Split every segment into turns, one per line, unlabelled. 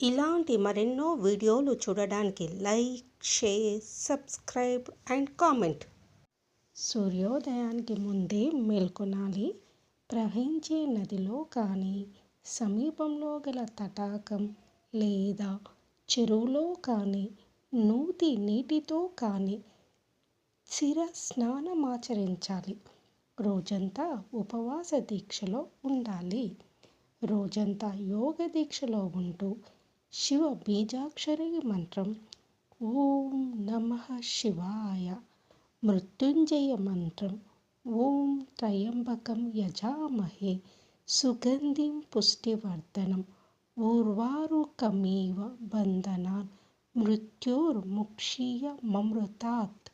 ఇలాంటి మరెన్నో వీడియోలు చూడడానికి like share subscribe and comment. సూర్యోదయానికి ముందే మేల్కొనాలి. ప్రవహించే నదిలో కానీ సమీపంలో గల తటాకం లేదా చెరువులో కానీ నూతి నీటితో కానీ చిర స్నానమాచరించాలి రోజంతా ఉపవాస దీక్షలో ఉండాలి. రోజంతా యోగ దీక్షలో ఉంటూ శివ బీజాక్షరి మంత్రం. ఓం నమ శివాయ. మృత్యుంజయ మంత్రం. ఓం త్రయంబకం యజామహే. సుగంధిం పుష్టివర్ధనం. ఊర్వారుకమీవ బంధనాన్. మృత్యుర్ముక్షీయ మమృతాత్.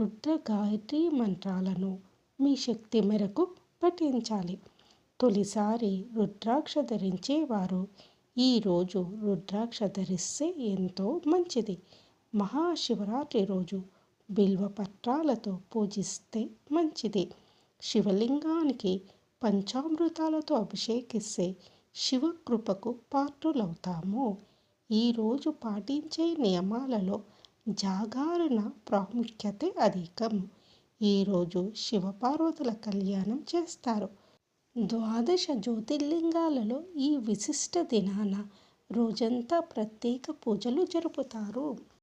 రుద్ర గాయత్రి మంత్రాలను మీ శక్తి మేరకు పఠించాలి. తొలిసారి రుద్రాక్ష ధరించేవారు ఈరోజు రుద్రాక్ష ధరిస్తే ఎంతో మంచిది. మహాశివరాత్రి రోజు బిల్వ పత్రాలతో పూజిస్తే మంచిది. శివలింగానికి పంచామృతాలతో అభిషేకిస్తే శివకృపకు పాత్రులవుతాము. ఈరోజు పాటించే నియమాలలో జాగరణ ప్రాముఖ్యత అధికం. ఈరోజు శివపార్వతుల కళ్యాణం చేస్తారు. ద్వాదశ జ్యోతిర్లింగాలలో ఈ విశిష్ట దినాన రోజంతా ప్రత్యేక పూజలు జరుపుతారు.